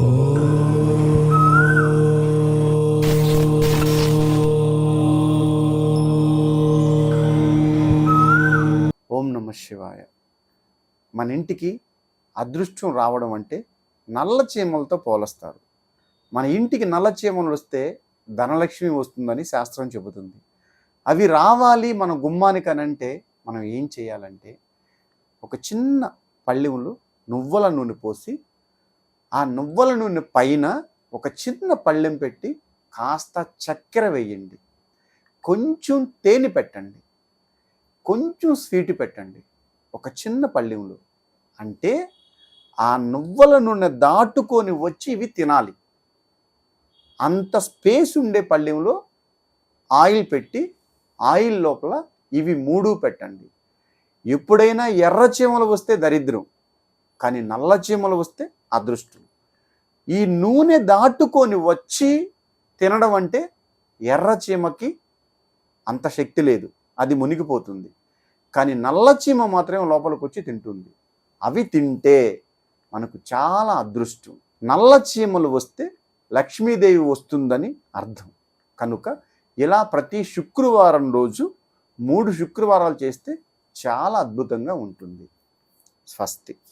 ఓం నమ శివాయ. మన ఇంటికి అదృష్టం రావడం అంటే నల్ల చీమలతో పోలుస్తారు. మన ఇంటికి నల్ల చీమలు వస్తే ధనలక్ష్మి వస్తుందని శాస్త్రం చెబుతుంది. అవి రావాలి మన గుమ్మానికి అనంటే మనం ఏం చేయాలంటే ఒక చిన్న పళ్ళెములు నువ్వుల నూనె పోసి ఆ నువ్వుల నూనె పైన ఒక చిన్న పళ్ళెం పెట్టి కాస్త చక్కెర వేయండి. కొంచెం తేనె పెట్టండి. కొంచెం స్వీట్ పెట్టండి. ఒక చిన్న పళ్ళెంలో. అంటే ఆ నువ్వుల నూనె దాటుకొని వచ్చి ఇవి తినాలి. అంత స్పేస్ ఉండే పళ్ళెంలో ఆయిల్ పెట్టి ఆయిల్ లోపల ఇవి మూడు పెట్టండి. ఎప్పుడైనా ఎర్ర చీమలు వస్తే దరిద్రం. కానీ నల్ల చీమలు వస్తే అదృష్టం. ఈ నూనె దాటుకొని వచ్చి తినడం అంటే ఎర్ర చీమకి అంత శక్తి లేదు. అది మునిగిపోతుంది. కానీ నల్ల చీమ మాత్రం లోపలికి వచ్చి తింటుంది. అవి తింటే మనకు చాలా అదృష్టం. నల్ల చీమలు వస్తే లక్ష్మీదేవి వస్తుందని అర్థం. కనుక ఇలా ప్రతి శుక్రవారం రోజు మూడు శుక్రవారాలు చేస్తే చాలా అద్భుతంగా ఉంటుంది. స్వస్తి.